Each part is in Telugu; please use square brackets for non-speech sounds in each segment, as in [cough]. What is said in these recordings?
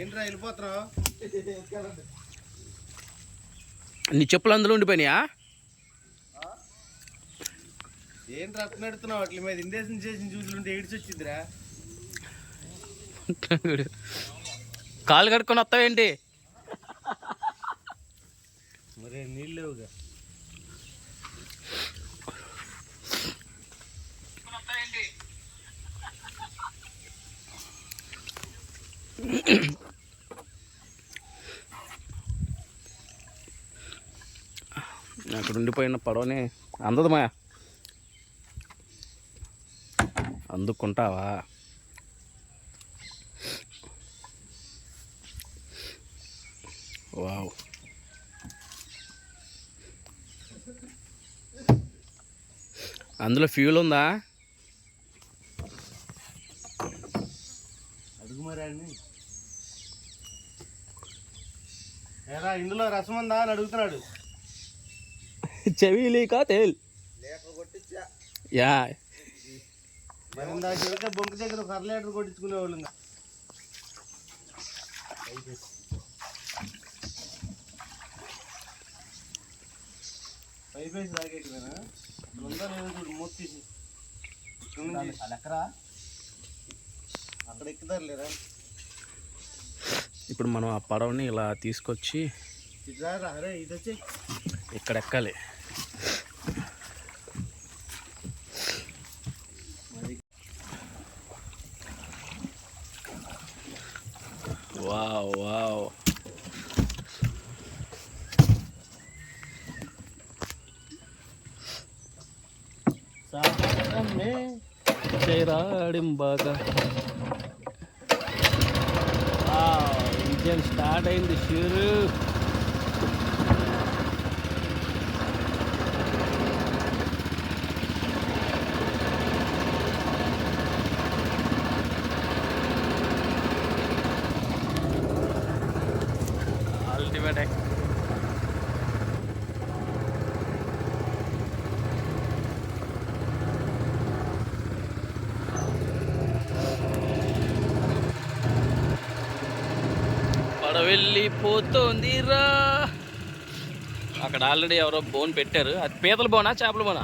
ఏంట్రా వెళ్ళిపోతున్నావు? నీ చెప్పులు అందులో ఉండిపోయినాయా? ఏంట్రా అట్లా నడుతున్నావు? అట్ల మీద ఇందేశం చేసిన చూసులుంటే ఏడిచి వచ్చిందిరా కాలు కడుక్కొని వస్తావేంటి మరే నీళ్ళు లేవుగా. అక్కడ ఉండిపోయిన పడవని అందదమా? అందుకుంటావా? వావ్. అందులో ఫ్యూల్ ఉందా? అడుగు ఏరా ఇందులో రసం ఉందా అని అడుగుతున్నాడు. [laughs] చెవిలీకా తేల్. యా. బొంక దగ్గర ఒక అర లీటర్ కొట్టించుకునేవాళ్ళు ఇంకా. పైప్ వేసి తాగేటివేనా? ఉందా లేదా చూడు మూత తీసి. ఇక్కడ నుంచి ఎక్కరా అక్కడ ఎక్కుతారు లేరా ఇప్పుడు మనం ఆ పడవని ఇలా తీసుకొచ్చి ఇది వచ్చి. ఇక్కడ ఎక్కాలి వావ్. వావ్ చేరాడింబాగా స్టార్ట్ అయింది షూరు. పడవెళ్ళిపోతోంది రా అక్కడ ఆల్రెడీ ఎవరో బోన్ పెట్టారు అది పీతల బోనా చేపల బోనా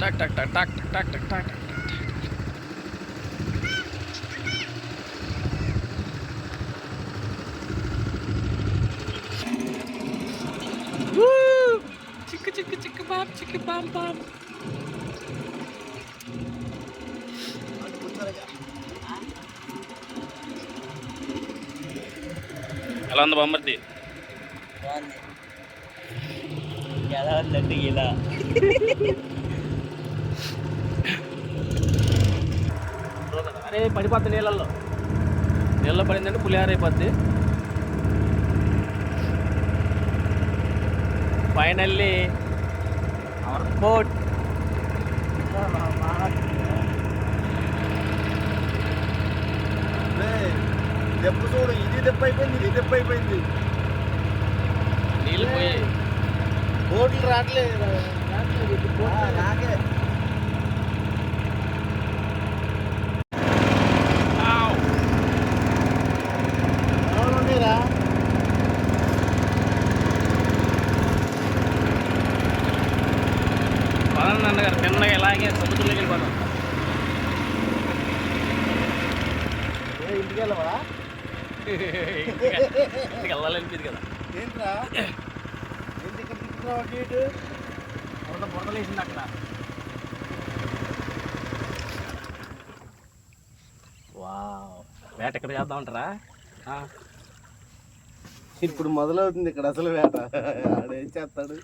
టక్ టక్ టక్ టక్ టక్ టక్ టక్ టక్ చిక్కు చిక్కు చిక్కు బామ్ చిక్కు బామ్ బామ్ ఎలా ఉంది బొమ్మర్ది బాగుంది ఎలా ఉందండి ఇలా అరే పడిపోద్ది నీళ్ళల్లో నీళ్ళలో పడిందంటే పులిహార అయిపోద్ది ఫైనల్లీ అవర్ బోట్ దెబ్బ చూడు ఇది దెబ్బ అయిపోయింది ఇది దెబ్బ అయిపోయింది. బోట్లు రావట్లేదు పదండి అన్నగారు తిన్నగా ఇలాగే సముద్రంలోకి వెళ్ళిపోతాం. ఇంటికి వెళ్ళవా? ఇంటికి వెళ్ళాలనిపించింది కదా. ఏంట్రా? ఏంటి ఇక్కడ తిప్పుతున్నావు అటు ఇటు బురద బురదలేసింది అక్కడ. వావ్. వేట ఎక్కడ చేద్దామంటారా ఇప్పుడు మొదలవుతుంది ఇక్కడ అసలు వేట. ఆడేం చేస్తాడు?